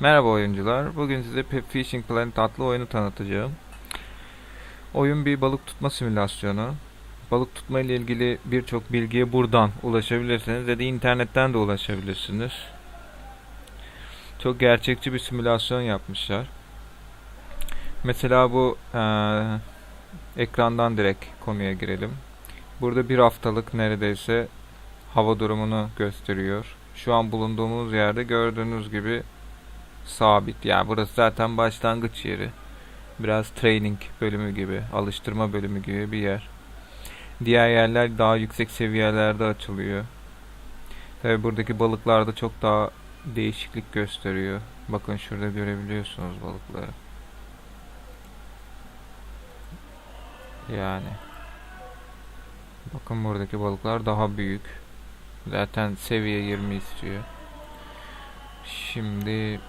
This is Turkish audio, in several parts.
Merhaba oyuncular. Bugün size Pep Fishing Planet adlı oyunu tanıtacağım. Oyun bir balık tutma simülasyonu. Balık tutma ile ilgili birçok bilgiye buradan ulaşabilirsiniz ya da internetten de ulaşabilirsiniz. Çok gerçekçi bir simülasyon yapmışlar. Mesela bu eee, ekrandan direkt konuya girelim. Burada bir haftalık neredeyse hava durumunu gösteriyor. Şu an bulunduğumuz yerde gördüğünüz gibi sabit. Yani burası zaten başlangıç yeri. Biraz training bölümü gibi, alıştırma bölümü gibi bir yer. Diğer yerler daha yüksek seviyelerde açılıyor. Tabi buradaki balıklar da çok daha değişiklik gösteriyor. Bakın şurada görebiliyorsunuz balıkları. Yani. Bakın buradaki balıklar daha büyük. Zaten seviye 20 istiyor. Şimdi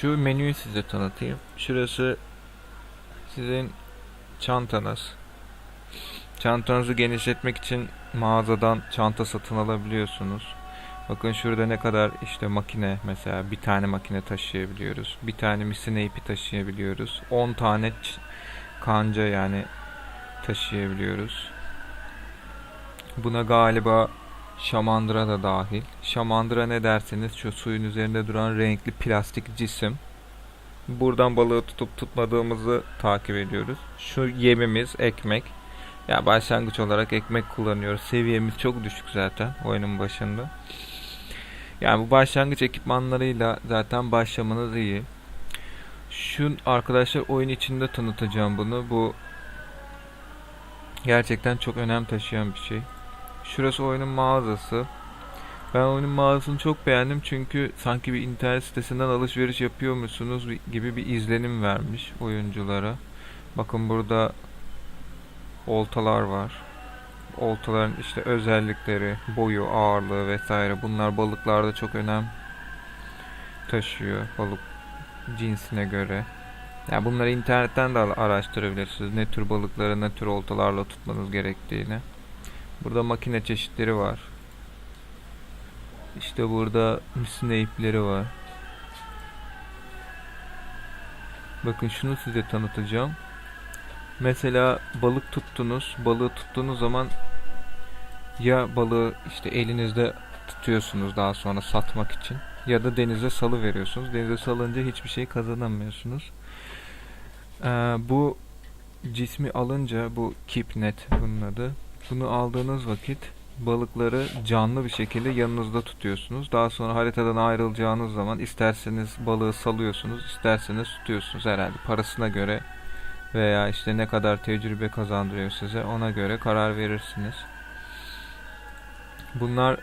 şu menüyü size tanıtayım. Şurası sizin çantanız. Çantanızı genişletmek için mağazadan çanta satın alabiliyorsunuz. Bakın şurada ne kadar işte makine mesela bir tane makine taşıyabiliyoruz. Bir tane misine ipi taşıyabiliyoruz. 10 tane kanca yani taşıyabiliyoruz. Buna galiba şamandıra da dahil. Şamandıra ne derseniz şu suyun üzerinde duran renkli plastik cisim. Buradan balığı tutup tutmadığımızı takip ediyoruz. Şu yemimiz ekmek. Ya başlangıç olarak ekmek kullanıyoruz. Seviyemiz çok düşük zaten oyunun başında. Yani bu başlangıç ekipmanlarıyla zaten başlamanız iyi. Şu arkadaşlar oyun içinde tanıtacağım bunu. Bu gerçekten çok önem taşıyan bir şey. Şurası oyunun mağazası. Ben oyunun mağazasını çok beğendim çünkü sanki bir internet sitesinden alışveriş yapıyormuşsunuz gibi bir izlenim vermiş oyunculara. Bakın burada oltalar var. Oltaların işte özellikleri, boyu, ağırlığı vesaire bunlar balıklarda çok önem taşıyor balık cinsine göre. Ya bunları internetten de araştırabilirsiniz. Ne tür balıkları ne tür oltalarla tutmanız gerektiğini. Burada makine çeşitleri var. İşte burada misine ipleri var. Bakın şunu size tanıtacağım. Mesela balık tuttunuz. Balığı tuttuğunuz zaman ya balığı işte elinizde tutuyorsunuz daha sonra satmak için ya da denize salı veriyorsunuz. Denize salınca hiçbir şey kazanamıyorsunuz. Ee, bu cismi alınca bu Keepnet bunun adı. Bunu aldığınız vakit balıkları canlı bir şekilde yanınızda tutuyorsunuz. Daha sonra haritadan ayrılacağınız zaman isterseniz balığı salıyorsunuz, isterseniz tutuyorsunuz herhalde parasına göre veya işte ne kadar tecrübe kazandırıyor size ona göre karar verirsiniz. Bunlar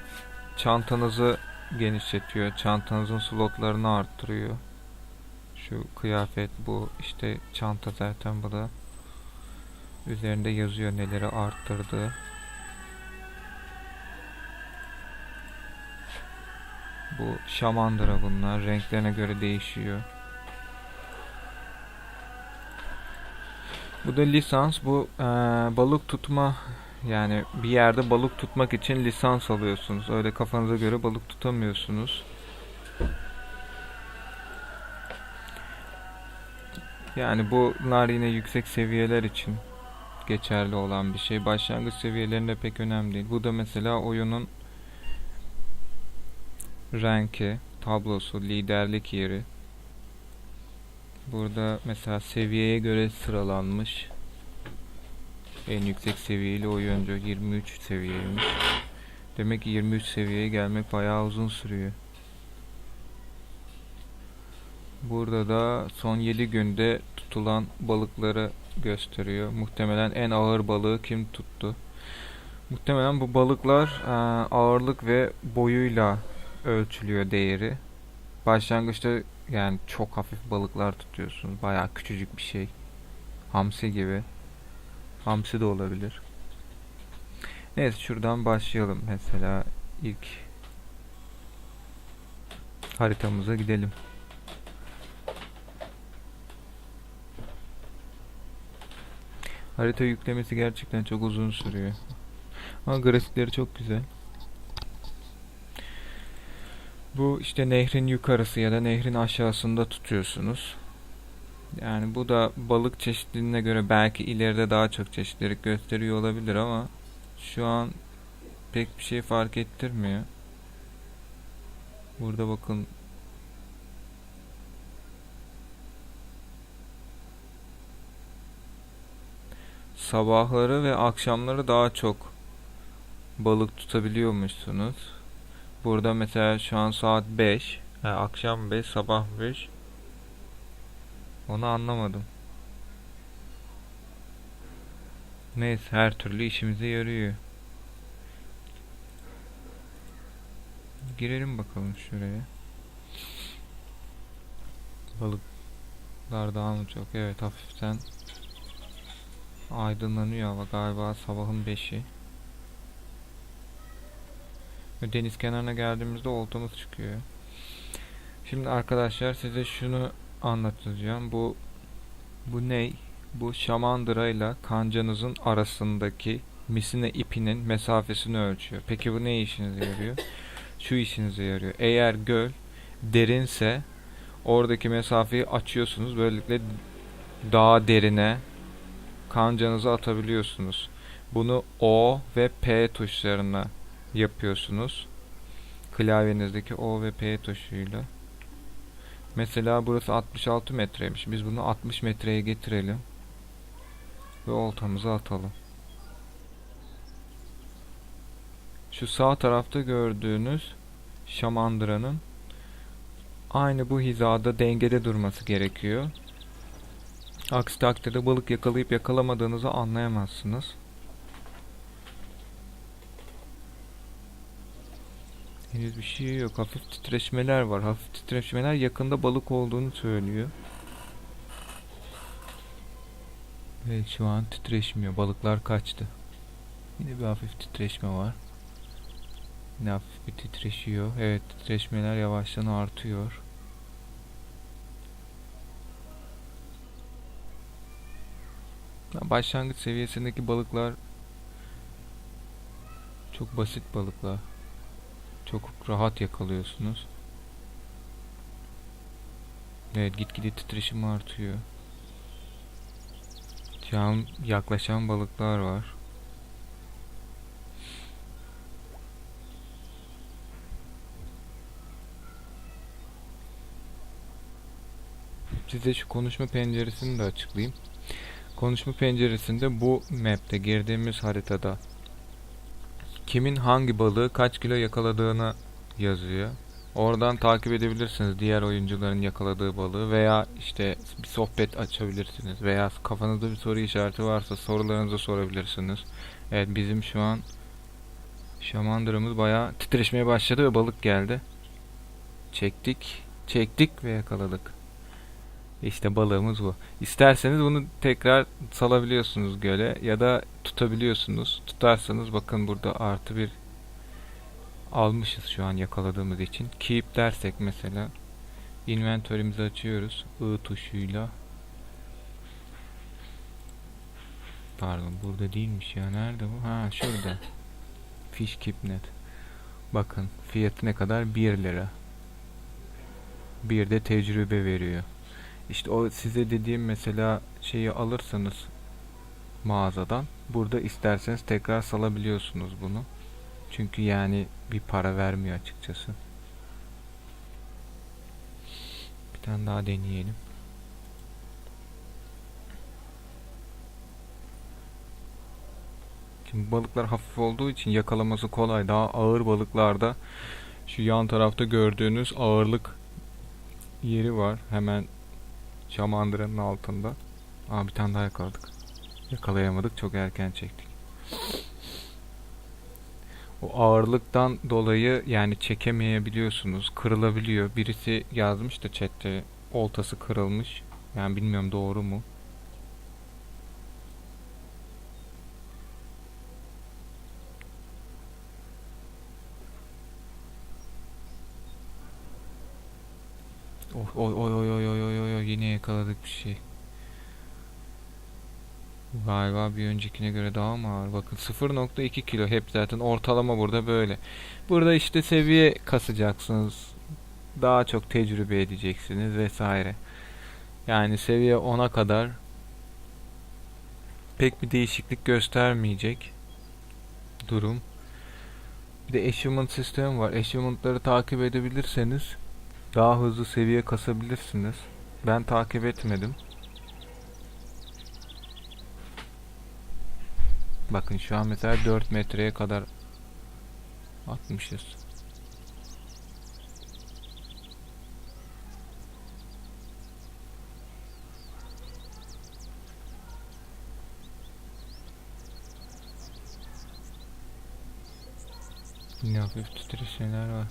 çantanızı genişletiyor, çantanızın slotlarını arttırıyor. Şu kıyafet bu işte çanta zaten bu da. Üzerinde yazıyor neleri arttırdığı. Bu şamandıra bunlar. Renklerine göre değişiyor. Bu da lisans. Bu eee, balık tutma yani bir yerde balık tutmak için lisans alıyorsunuz. Öyle kafanıza göre balık tutamıyorsunuz. Yani bunlar yine yüksek seviyeler için geçerli olan bir şey. Başlangıç seviyelerinde pek önemli değil. Bu da mesela oyunun renki, tablosu, liderlik yeri. Burada mesela seviyeye göre sıralanmış. En yüksek seviyeli oyuncu 23 seviyeymiş. Demek ki 23 seviyeye gelmek bayağı uzun sürüyor. Burada da son 7 günde tutulan balıkları gösteriyor. Muhtemelen en ağır balığı kim tuttu? Muhtemelen bu balıklar eee, ağırlık ve boyuyla ölçülüyor değeri. Başlangıçta yani çok hafif balıklar tutuyorsunuz. Bayağı küçücük bir şey. Hamsi gibi. Hamsi de olabilir. Neyse şuradan başlayalım. Mesela ilk haritamıza gidelim. Harita yüklemesi gerçekten çok uzun sürüyor. Ama grafikleri çok güzel. Bu işte nehrin yukarısı ya da nehrin aşağısında tutuyorsunuz. Yani bu da balık çeşitliliğine göre belki ileride daha çok çeşitlilik gösteriyor olabilir ama şu an pek bir şey fark ettirmiyor. Burada bakın sabahları ve akşamları daha çok balık tutabiliyormuşsunuz. Burada mesela şu an saat 5. Ha, akşam 5, sabah 5. Onu anlamadım. Neyse her türlü işimize yarıyor. Girelim bakalım şuraya. Balıklar daha mı çok? Evet hafiften aydınlanıyor hava galiba sabahın 5'i. Ve Deniz kenarına geldiğimizde oltamız çıkıyor. Şimdi arkadaşlar size şunu anlatacağım. Bu bu ne? Bu şamandıra ile kancanızın arasındaki misine ipinin mesafesini ölçüyor. Peki bu ne işinize yarıyor? Şu işinize yarıyor. Eğer göl derinse oradaki mesafeyi açıyorsunuz. Böylelikle daha derine kancanızı atabiliyorsunuz. Bunu O ve P tuşlarına yapıyorsunuz. Klavyenizdeki O ve P tuşuyla. Mesela burası 66 metreymiş. Biz bunu 60 metreye getirelim. Ve oltamızı atalım. Şu sağ tarafta gördüğünüz şamandıranın aynı bu hizada dengede durması gerekiyor. Aksi takdirde balık yakalayıp yakalamadığınızı anlayamazsınız. Henüz bir şey yok. Hafif titreşmeler var. Hafif titreşmeler yakında balık olduğunu söylüyor. Evet şu an titreşmiyor. Balıklar kaçtı. Yine bir hafif titreşme var. Yine hafif bir titreşiyor. Evet titreşmeler yavaştan artıyor. Başlangıç seviyesindeki balıklar çok basit balıklar. Çok rahat yakalıyorsunuz. Evet gitgide titreşim artıyor. Şu an yaklaşan balıklar var. Size şu konuşma penceresini de açıklayayım. Konuşma penceresinde bu map'te girdiğimiz haritada kimin hangi balığı kaç kilo yakaladığını yazıyor. Oradan takip edebilirsiniz diğer oyuncuların yakaladığı balığı veya işte bir sohbet açabilirsiniz veya kafanızda bir soru işareti varsa sorularınızı sorabilirsiniz. Evet bizim şu an şamandıramız bayağı titreşmeye başladı ve balık geldi. Çektik, çektik ve yakaladık. İşte balığımız bu. İsterseniz bunu tekrar salabiliyorsunuz göle ya da tutabiliyorsunuz. Tutarsanız bakın burada artı bir almışız şu an yakaladığımız için. Keep dersek mesela inventörümüzü açıyoruz. I tuşuyla. Pardon burada değilmiş ya. Nerede bu? Ha şurada. Fish keep net. Bakın fiyatı ne kadar? 1 lira. Bir de tecrübe veriyor. İşte o size dediğim mesela şeyi alırsanız mağazadan burada isterseniz tekrar salabiliyorsunuz bunu. Çünkü yani bir para vermiyor açıkçası. Bir tane daha deneyelim. Şimdi balıklar hafif olduğu için yakalaması kolay. Daha ağır balıklarda şu yan tarafta gördüğünüz ağırlık yeri var. Hemen Şamandıranın altında. Aa bir tane daha yakaladık. Yakalayamadık. Çok erken çektik. O ağırlıktan dolayı yani çekemeyebiliyorsunuz. Kırılabiliyor. Birisi yazmış da chatte oltası kırılmış. Yani bilmiyorum doğru mu? Oy oy oy oy oy oy oy oy yine yakaladık bir şey. Galiba bir öncekine göre daha mı ağır? Bakın 0.2 kilo hep zaten ortalama burada böyle. Burada işte seviye kasacaksınız. daha çok tecrübe edeceksiniz vesaire. Yani seviye 10'a kadar pek bir değişiklik göstermeyecek durum. Bir de achievement sistemi var. Achievement'ları takip edebilirseniz daha hızlı seviye kasabilirsiniz. Ben takip etmedim. Bakın şu an mesela 4 metreye kadar atmışız. Yine hafif titreşimler var.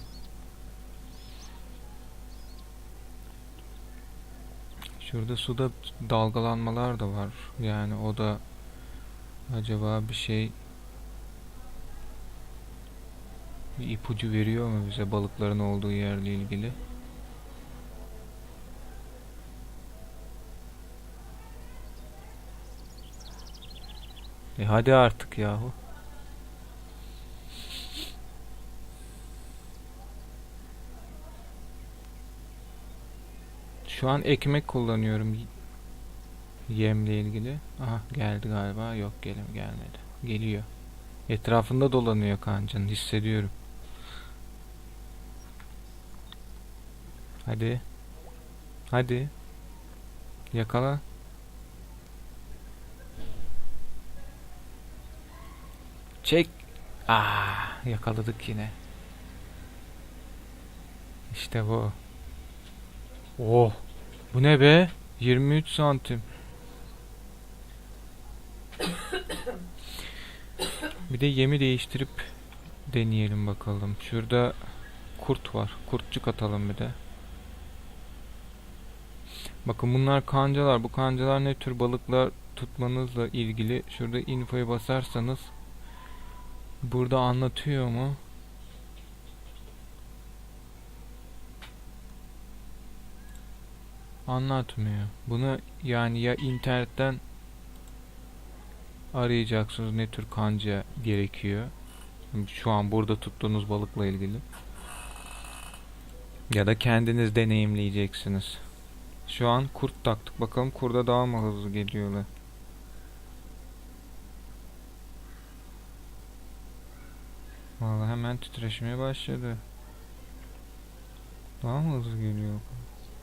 Şurada suda dalgalanmalar da var. Yani o da acaba bir şey bir ipucu veriyor mu bize balıkların olduğu yerle ilgili? E hadi artık yahu. Şu an ekmek kullanıyorum yemle ilgili. Aha geldi galiba. Yok gel gelmedi. Geliyor. Etrafında dolanıyor kancanın hissediyorum. Hadi. Hadi. Yakala. Çek. Ah, yakaladık yine. İşte bu. Oh. Bu ne be? 23 santim. Bir de yemi değiştirip deneyelim bakalım. Şurada kurt var. Kurtçuk atalım bir de. Bakın bunlar kancalar. Bu kancalar ne tür balıklar tutmanızla ilgili. Şurada infoya basarsanız burada anlatıyor mu? Anlatmıyor. Bunu yani ya internetten arayacaksınız ne tür kanca gerekiyor. Şu an burada tuttuğunuz balıkla ilgili. Ya da kendiniz deneyimleyeceksiniz. Şu an kurt taktık. Bakalım kurda daha mı hızlı geliyorlar. Vallahi hemen titreşmeye başladı. Daha mı hızlı geliyor?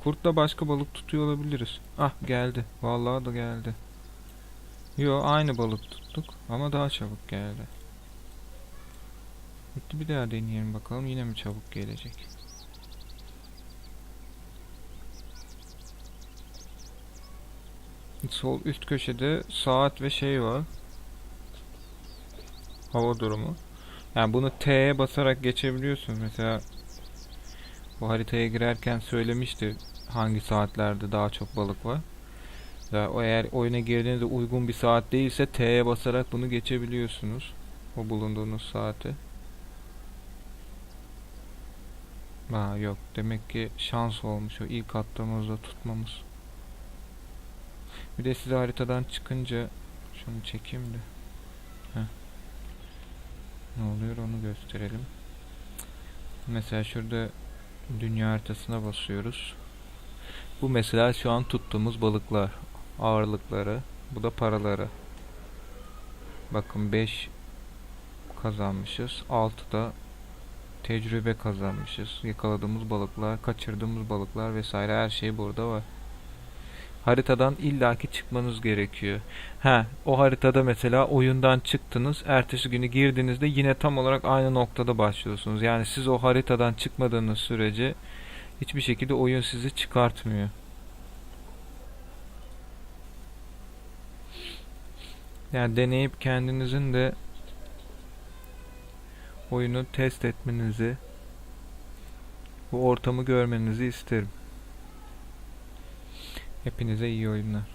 Kurtla başka balık tutuyor olabiliriz. Ah geldi. Vallahi da geldi. Yo aynı balık tuttuk ama daha çabuk geldi. Bitti bir daha deneyelim bakalım yine mi çabuk gelecek. Sol üst köşede saat ve şey var. Hava durumu. Yani bunu T'ye basarak geçebiliyorsunuz. Mesela bu haritaya girerken söylemişti hangi saatlerde daha çok balık var. Ya eğer oyuna girdiğinizde uygun bir saat değilse T'ye basarak bunu geçebiliyorsunuz. O bulunduğunuz saati. Ha yok demek ki şans olmuş o ilk attığımızda tutmamız. Bir de size haritadan çıkınca şunu çekeyim de. Heh. Ne oluyor onu gösterelim. Mesela şurada dünya haritasına basıyoruz. Bu mesela şu an tuttuğumuz balıklar. Ağırlıkları. Bu da paraları. Bakın 5 kazanmışız. 6 da tecrübe kazanmışız. Yakaladığımız balıklar, kaçırdığımız balıklar vesaire her şey burada var. Haritadan illaki çıkmanız gerekiyor. Ha, o haritada mesela oyundan çıktınız. Ertesi günü girdiğinizde yine tam olarak aynı noktada başlıyorsunuz. Yani siz o haritadan çıkmadığınız sürece hiçbir şekilde oyun sizi çıkartmıyor. Yani deneyip kendinizin de oyunu test etmenizi, bu ortamı görmenizi isterim. Hepinize iyi oyunlar.